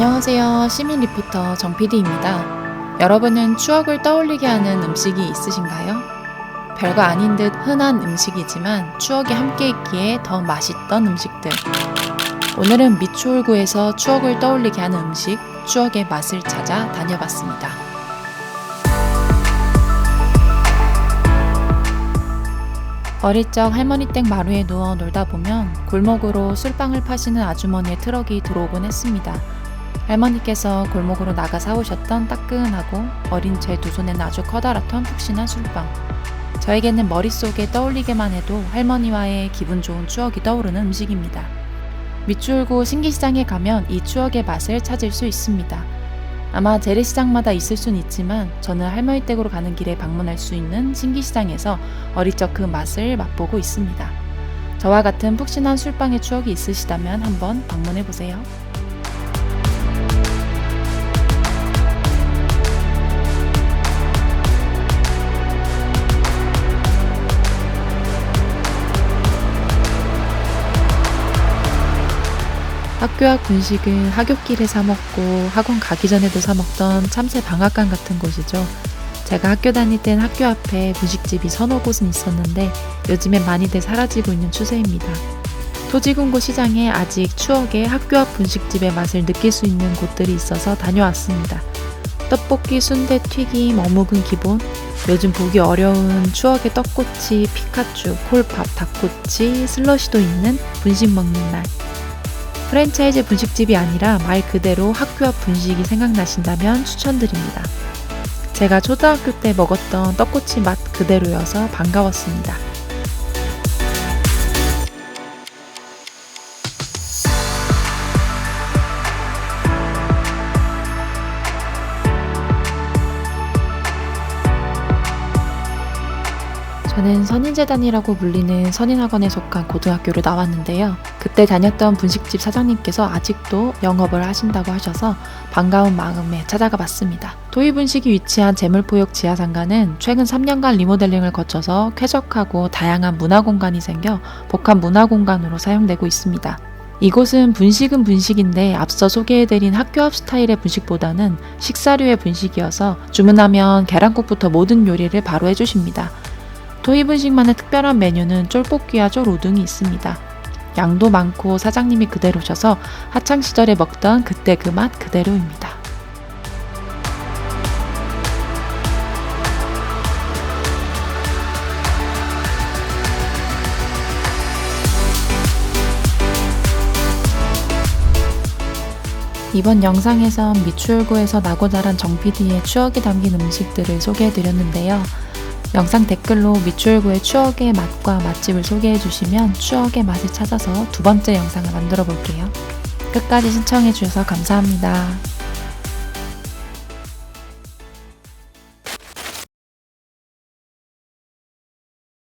안녕하세요. 시민 리포터 정PD입니다. 여러분은 추억을 떠올리게 하는 음식이 있으신가요? 별거 아닌 듯 흔한 음식이지만 추억이 함께 있기에 더 맛있던 음식들. 오늘은 미추홀구에서 추억을 떠올리게 하는 음식, 추억의 맛을 찾아 다녀봤습니다. 어릴 적 할머니 댁 마루에 누워 놀다 보면 골목으로 술빵을 파시는 아주머니의 트럭이 들어오곤 했습니다. 할머니께서 골목으로 나가 사오셨던 따끈하고 어린 제 두 손에는 아주 커다랗던 푹신한 술빵. 저에게는 머릿속에 떠올리게만 해도 할머니와의 기분 좋은 추억이 떠오르는 음식입니다. 밑줄구 신기시장에 가면 이 추억의 맛을 찾을 수 있습니다. 아마 재래시장마다 있을 순 있지만 저는 할머니 댁으로 가는 길에 방문할 수 있는 신기시장에서 어릴 적 그 맛을 맛보고 있습니다. 저와 같은 푹신한 술빵의 추억이 있으시다면 한번 방문해 보세요. 학교 앞 분식은 하굣길에 사 먹고 학원 가기 전에도 사 먹던 참새 방앗간 같은 곳이죠. 제가 학교 다닐 땐 학교 앞에 분식집이 서너 곳은 있었는데 요즘엔 많이들 사라지고 있는 추세입니다. 토지군고 시장에 아직 추억의 학교 앞 분식집의 맛을 느낄 수 있는 곳들이 있어서 다녀왔습니다. 떡볶이, 순대, 튀김, 어묵은 기본, 요즘 보기 어려운 추억의 떡꼬치, 피카츄, 콜밥, 닭꼬치, 슬러시도 있는 분식 먹는 날. 프랜차이즈 분식집이 아니라 말 그대로 학교 앞 분식이 생각나신다면 추천드립니다. 제가 초등학교 때 먹었던 떡꼬치 맛 그대로여서 반가웠습니다. 저는 선인재단이라고 불리는 선인학원에 속한 고등학교를 나왔는데요. 그때 다녔던 분식집 사장님께서 아직도 영업을 하신다고 하셔서 반가운 마음에 찾아가 봤습니다. 도의분식이 위치한 재물포역 지하상가는 최근 3년간 리모델링을 거쳐서 쾌적하고 다양한 문화공간이 생겨 복합 문화공간으로 사용되고 있습니다. 이곳은 분식은 분식인데 앞서 소개해드린 학교 앞 스타일의 분식보다는 식사류의 분식이어서 주문하면 계란국부터 모든 요리를 바로 해주십니다. 도입분식만의 특별한 메뉴는 쫄볶이와 쫄우등이 있습니다. 양도 많고 사장님이 그대로셔서 하창 시절에 먹던 그때 그 맛 그대로입니다. 이번 영상에선 미추홀구에서 나고 자란 정PD의 추억이 담긴 음식들을 소개해드렸는데요. 영상 댓글로 미추홀구의 추억의 맛과 맛집을 소개해 주시면 추억의 맛을 찾아서 두 번째 영상을 만들어 볼게요. 끝까지 시청해 주셔서 감사합니다.